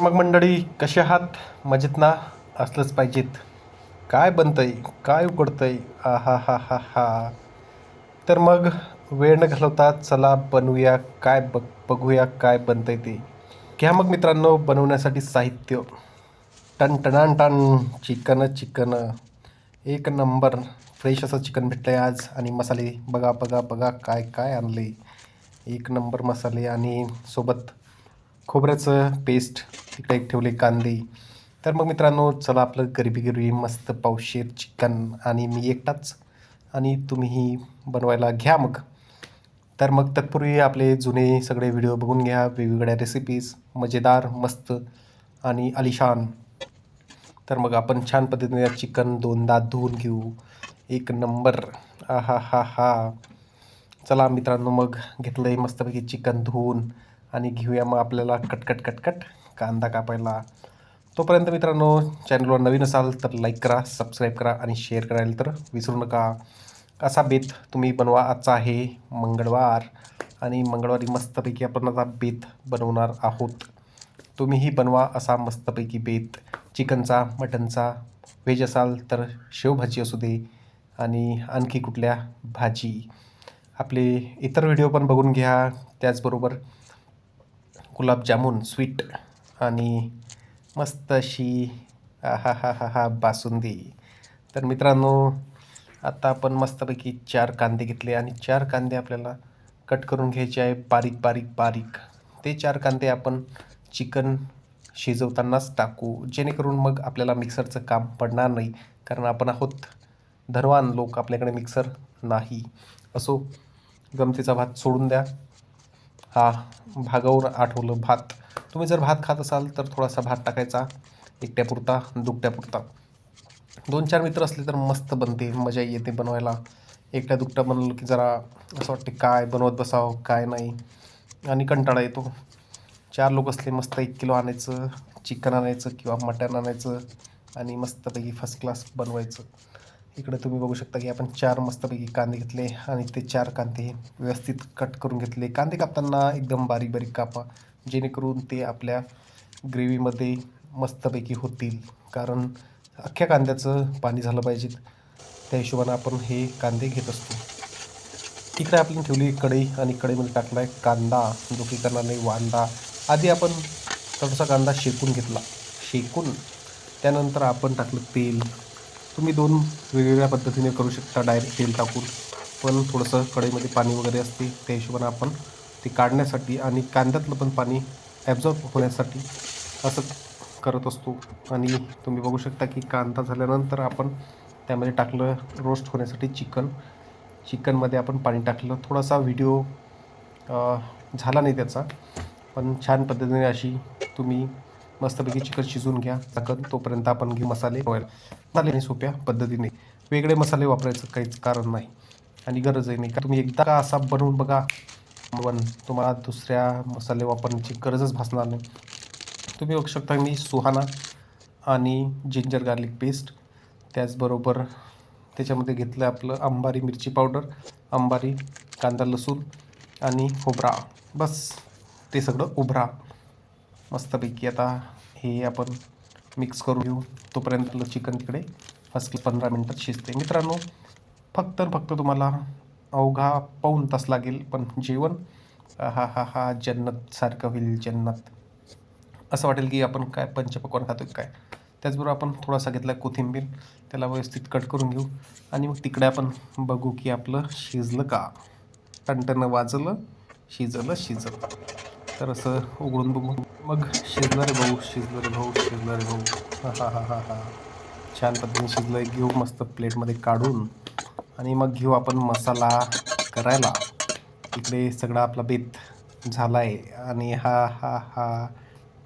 मग मंडळी कसे आहात? मजेत ना? असलंच पाहिजेत. काय बनतंय? काय उकडतंय? आ हा हा हा हा तर मग वेळ न घालवता चला बनवूया काय बघ बघूया काय बनतंय ते. घ्या मग मित्रांनो बनवण्यासाठी साहित्य. टन टणान टन. Chicken chicken. एक नंबर. फ्रेश असं चिकन भेटलं आहे आज. आणि मसाले बघा बघा बघा काय काय आणले. एक नंबर मसाले आणि सोबत खोबऱ्याचं पेस्ट तिकडे एक ठेवले कांदे. तर मग मित्रांनो चला आपलं गरिबी गरिबी मस्त पावशेर चिकन आणि मी एकटाच आणि तुम्हीही बनवायला घ्या मग. तर मग तत्पूर्वी आपले जुने सगळे व्हिडिओ बघून घ्या वेगवेगळ्या रेसिपीज मजेदार मस्त आणि अलिशान तर मग आपण छान पद्धतीने चिकन दोनदा धुवून घेऊ. एक नंबर आ हा हा हा चला मित्रांनो मग घेतलं आहे मस्तपैकी चिकन धुवून आणि घेऊया मग आपल्याला कटकट कटकट. कांदा कापायला. तोपर्यंत मित्रांनो चॅनलवर नवीन असाल तर लाईक करा सबस्क्राईब करा आणि शेअर करायला तर विसरू नका. असा बेत तुम्ही बनवा. आजचा आहे मंगळवार आणि मंगळवारी मस्तपैकी आपण आता बेत बनवणार आहोत. तुम्हीही बनवा असा मस्तपैकी बेत. चिकनचा मटनचा व्हेज असाल तर शेवभाजी असू दे आणि आणखी कुठल्या भाजी. आपले इतर व्हिडिओ पण बघून घ्या. त्याचबरोबर गुलाबजामुन स्वीट आणि मस्त अशी हा हा हा हा बासुंदी. तर मित्रांनो आता आपण मस्तपैकी चार कांदे घेतले आणि चार कांदे आपल्याला कट करून घ्यायचे आहे बारीक बारीक बारीक. ते चार कांदे आपण चिकन शिजवतानाच टाकू जेणेकरून मग आपल्याला मिक्सरचं काम पडणार नाही कारण आपण आहोत धनवान लोक आपल्याकडे मिक्सर नाही. असो गमतीचा भात सोडून द्या. हा भागावर आठवलं भात. तुम्ही जर भात खात असाल तर थोडासा भात टाकायचा एकट्यापुरता दुकट्यापुरता दोन चार मित्र असले तर मस्त बनते मजा येते बनवायला. एकट्या दुकट्या बनवलं की जरा असं वाटते काय बनवत बसावं काय नाही. आणि कंटाळा येतो. चार लोक असले मस्त एक किलो आणायचं चिकन आणायचं किंवा मटण आणायचं आणि मस्तपैकी फर्स्ट क्लास बनवायचं. इकडे तुम्ही बघू शकता की आपण चार मस्तपैकी कांदे घेतले आणि ते चार कांदे व्यवस्थित कट करून घेतले. कांदे कापताना एकदम बारीक बारीक कापा. जेणेकरून ते आपल्या ग्रेव्हीमध्ये मस्तपैकी होतील. कारण अख्ख्या कांद्याचं पाणी झालं पाहिजे. त्या हिशोबानं आपण हे कांदे घेत असतो. तिकडे आपण ठेवली कढई आणि कढईमध्ये टाकला आहे कांदा जो की करणार नाही वांदा. आधी आपण थोडासा कांदा शेकून घेतला. शेकून त्यानंतर आपण टाकलं तेल. तुम्ही दोन वेगवेगळ्या पद्धतीने करू शकता डायरेक्ट तेल टाकून. पण थोडंसं कढईमध्ये पाणी वगैरे असते त्या हिशोबानं आपण ते काढण्यासाठी आणि कांद्यातलं पण पाणी ॲब्झॉर्ब होण्यासाठी असं करत असतो. आणि तुम्ही बघू शकता की कांदा झाल्यानंतर आपण त्यामध्ये टाकलं रोस्ट होण्यासाठी चिकन चिकनमध्ये आपण पाणी टाकलं. थोडासा व्हिडिओ झाला नाही त्याचा. पण छान पद्धतीने अशी तुम्ही मस्तपैकी चिकन शिजवून घ्या. टाकत तोपर्यंत आपण घेऊ मसाले. ऑइल मसाले सोप्या पद्धतीने. वेगळे मसाले वापरायचं काहीच कारण नाही. आणि गरजही नाही. का तुम्ही एकदा का असा बनवून बघा. वन तुम्हाला दुसऱ्या मसाले वापरण्याची गरजच भासणार नाही. तुम्ही बघू शकता मी सुहाना आणि जिंजर गार्लिक पेस्ट त्याचबरोबर त्याच्यामध्ये घेतलं आपलं अंबारी मिरची पावडर अंबारी कांदा लसूण आणि खोबरा. बस ते सगळं उभरा. मस्तपैकी आता हे आपण मिक्स करून घेऊ. तोपर्यंत आपलं चिकन तिकडे. फर्स्ट पंधरा मिनटात शिजते मित्रांनो फक्त फक्त तुम्हाला अवघा पाऊण तास लागेल पण जेवण हा हा हा जन्नत सारखं होईल जन्नत. असं वाटेल की आपण काय पंचपक्वान खातो काय? त्याचबरोबर आपण थोडासा घेतला कोथिंबीर त्याला व्यवस्थित कट करून घेऊ. आणि मग तिकडे आपण बघू की आपलं शिजलं का? टणटणं वाजलं शिजलं शिजलं. तर असं उघडून बघू. मग शिजलं रे भाऊ शिजलं रे भाऊ शिजलं रे भाऊ. हा हा हा हा हा. छान पद्धतीने शिजलं घेऊ मस्त प्लेटमध्ये काढून. आणि मग घेऊ आपण मसाला करायला. इकडे सगळा आपला बेत झाला आहे आणि हा हा हा.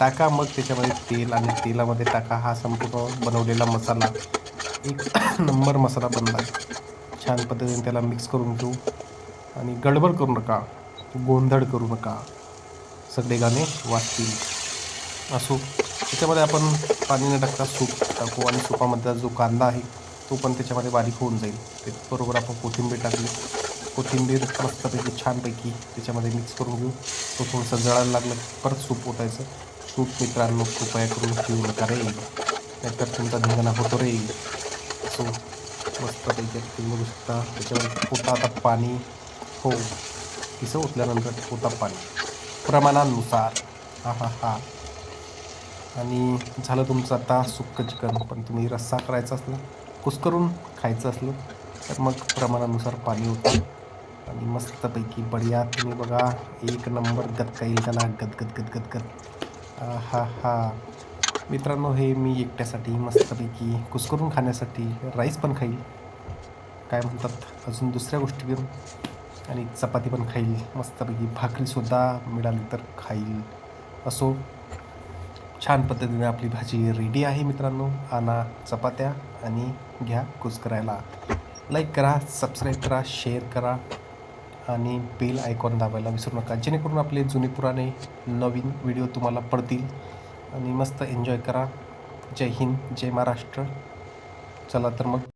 टाका मग त्याच्यामध्ये तेल आणि तेलामध्ये टाका. हा संपूर्ण बनवलेला मसाला. एक नंबर मसाला बनला. छान पद्धतीने त्याला मिक्स करून घेऊ. आणि गडबड करू नका. गोंधळ करू नका. सगळे गाणे वाचतील. असो. त्याच्यामध्ये आपण पाणी न टाकता सूप टाकू आणि सुपामधला जो कांदा आहे तो पण त्याच्यामध्ये बारीक होऊन जाईल. ते बरोबर आपण कोथिंबीर टाकली. कोथिंबीर मस्तपैकी छानपैकी त्याच्यामध्ये मिक्स करून घेऊ. तो थोडंसं जळायला लागलं परत सूप ओतायचं. सूप मित्रांनो कृपया करून पिऊ नका रे. नाहीतर तुमचा धिंगाणा होतो रे. सो मस्तपैकी तुम्ही बघू शकता. त्याच्यावर पोटा आता पाणी हो पिसं ओतल्यानंतर पोटा पाणी. प्रमाणानुसार. हा हा हा. आणि झालं तुमचं आता सुक्क चिकन. पण तुम्ही रस्सा करायचा ना. कुस्करून खायचं असलं तर मग प्रमाणानुसार पाणी होतं. आणि मस्तपैकी बढिया. तुम्ही बघा एक नंबर गतका येईल त्याला गदगद गदगद गद हा हा. मित्रांनो हे मी एकट्यासाठी मस्तपैकी कुस्करून खाण्यासाठी राईस पण खाईल. काय म्हणतात अजून दुसऱ्या गोष्टी पण. आणि चपाती पण खाईल. मस्तपैकी भाकरीसुद्धा मिळाली तर खाईल. असो. छान पद्धतीने आपली भाजी रेडी आहे मित्रांनो. आणा चपात्या आणि घ्या कुस करायला लाईक करा सबस्क्राईब करा शेअर करा आणि बेल आयकॉन दाबायला विसरू नका. जेणेकरून आपले जुने पुराणे नवीन व्हिडिओ तुम्हाला पडतील. आणि मस्त एन्जॉय करा. जय हिंद जय महाराष्ट्र. चला तर मग.